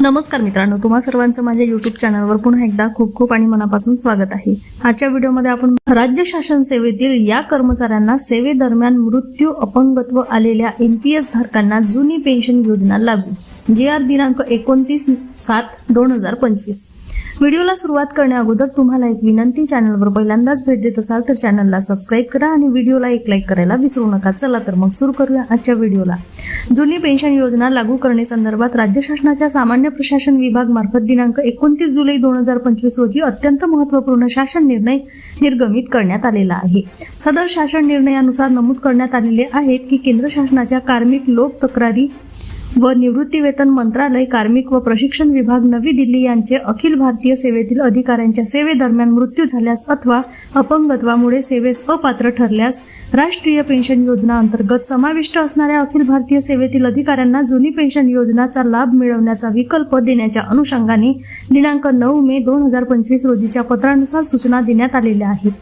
नमस्कार मित्रांनो तुम्हा सर्वांचं माझ्या युट्यूब चॅनलवर पुन्हा एकदा खूप खूप आणि मनापासून स्वागत आहे. आजच्या व्हिडिओमध्ये आपण राज्य शासन सेवेतील या कर्मचाऱ्यांना सेवेदरम्यान मृत्यू अपंगत्व आलेल्या एनपीएस धारकांना जुनी पेन्शन योजना लागू. जे आर दिनांक एकोणतीस सात दोन हजार पंचवीस. व्हिडिओला सुरुवात करण्याअगोदर तुम्हाला एक विनंती चॅनलवर पहिल्यांदाच भेट देत असाल तर चॅनलला सबस्क्राईब करा आणि व्हिडिओला एक लाईक करायला विसरू नका. चला तर मग सुरू करूया आजच्या व्हिडिओला. जुनी पेन्शन योजना लागू करणे संदर्भात राज्य शासनाच्या सामान्य प्रशासन विभाग मार्फत दिनांक एकोणतीस जुलै दोन हजार पंचवीस रोजी अत्यंत महत्त्वपूर्ण शासन निर्णय निर्गमित करण्यात आलेला आहे. सदर शासन निर्णयानुसार नमूद करण्यात आलेले आहेत की केंद्र शासनाच्या कार्मिक लोक तक्रारी व निवृत्तीवेतन मंत्रालय कार्मिक व प्रशिक्षण विभाग नवी दिल्ली यांचे अखिल भारतीय सेवेतील अधिकाऱ्यांच्या सेवेदरम्यान मृत्यू झाल्यास अथवा अपंगत्वामुळे सेवेस अपात्र ठरल्यास राष्ट्रीय पेन्शन योजना अंतर्गत समाविष्ट असणाऱ्या अखिल भारतीय सेवेतील अधिकाऱ्यांना जुनी पेन्शन योजनाचा लाभ मिळवण्याचा विकल्प देण्याच्या अनुषंगाने दिनांक नऊ मे दोन हजार पंचवीस रोजीच्या पत्रानुसार सूचना देण्यात आलेल्या आहेत.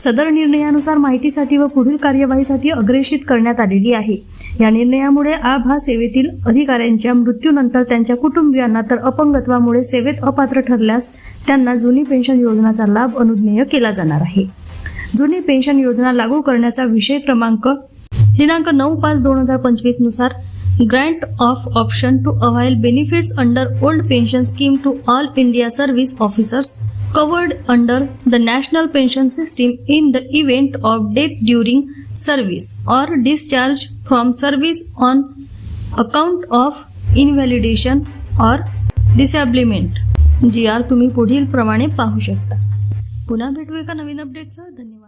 सदर निर्णयानुसार माहितीसाठी व पुढील कार्यवाहीसाठी अग्रेषित करण्यात आलेली आहे. या निर्णयामुळे आभा हा सेवेतील अधिकाऱ्यांच्या मृत्यूनंतर त्यांच्या कुटुंबियांना तर अपंगत्वामुळे सेवेत अपात्र ठरल्यास त्यांना जुनी पेन्शन योजनाचा लाभ अनुज्ञेय केला जाणार आहे. जुनी पेन्शन योजना लागू करण्याचा विषय क्रमांक दिनांक नऊ पाच दोन हजार पंचवीसनुसार grant of option to avail benefits under old pension scheme to all India service officers covered under the national pension system in the event of death during service or discharge from service on account of invalidation or disablement G R तुम्ही पुढील प्रमाणे पाहू शकता पुन्हा भेटू एका नवीन अपडेटसह धन्यवाद